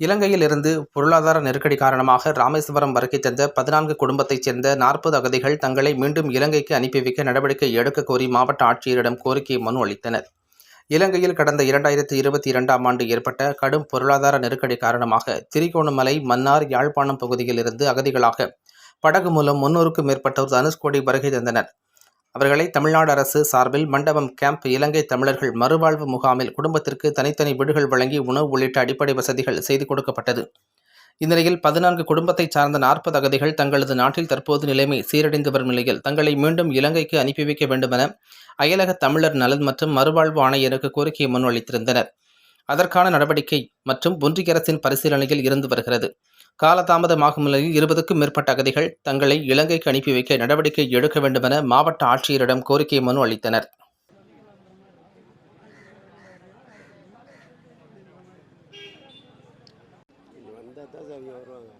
இலங்கையில் இருந்து பொருளாதார நெருக்கடி காரணமாக ராமேஸ்வரம் வருகை தந்த பதினான்கு குடும்பத்தைச் சேர்ந்த நாற்பது அகதிகள் தங்களை மீண்டும் இலங்கைக்கு அனுப்பி வைக்க நடவடிக்கை எடுக்க கோரி மாவட்ட ஆட்சியரிடம் கோரிக்கை மனு அளித்தனர். இலங்கையில் கடந்த இரண்டாயிரத்தி இருபத்தி இரண்டாம் ஆண்டு ஏற்பட்ட கடும் பொருளாதார நெருக்கடி காரணமாக திரிகோணமலை மன்னார் யாழ்ப்பாணம் பகுதியில் இருந்து அகதிகளாக படகு மூலம் முன்னூறுக்கும் மேற்பட்டோர் தனுஷ்கோடி வருகை தந்தனர். அவர்களை தமிழ்நாடு அரசு சார்பில் மண்டபம் கேம்ப் இலங்கை தமிழர்கள் மறுவாழ்வு முகாமில் குடும்பத்திற்கு தனித்தனி வீடுகள் வழங்கி உணவு உள்ளிட்ட அடிப்படை வசதிகள் செய்து கொடுக்கப்பட்டது. இந்நிலையில் பதினான்கு குடும்பத்தைச் சார்ந்த நாற்பது அகதிகள் தங்களது நாட்டில் தற்போது நிலைமை சீரடைந்து வரும் நிலையில் தங்களை மீண்டும் இலங்கைக்கு அனுப்பி வைக்க வேண்டுமென அயலக தமிழர் நலன் மற்றும் மறுவாழ்வு ஆணையருக்கு கோரிக்கை முன்வளித்திருந்தனர் அதற்கான நடவடிக்கை மற்றும் ஒன்றிய அரசின் பரிசீலனையில் இருந்து வருகிறது. காலதாமதமாகும் நிலையில் இருபதுக்கும் மேற்பட்ட அகதிகள் தங்களை இலங்கைக்கு அனுப்பி வைக்க நடவடிக்கை எடுக்க வேண்டுமென மாவட்ட ஆட்சியரிடம் கோரிக்கை மனு அளித்தனர். வந்தால் தான் சாமி வருவாங்க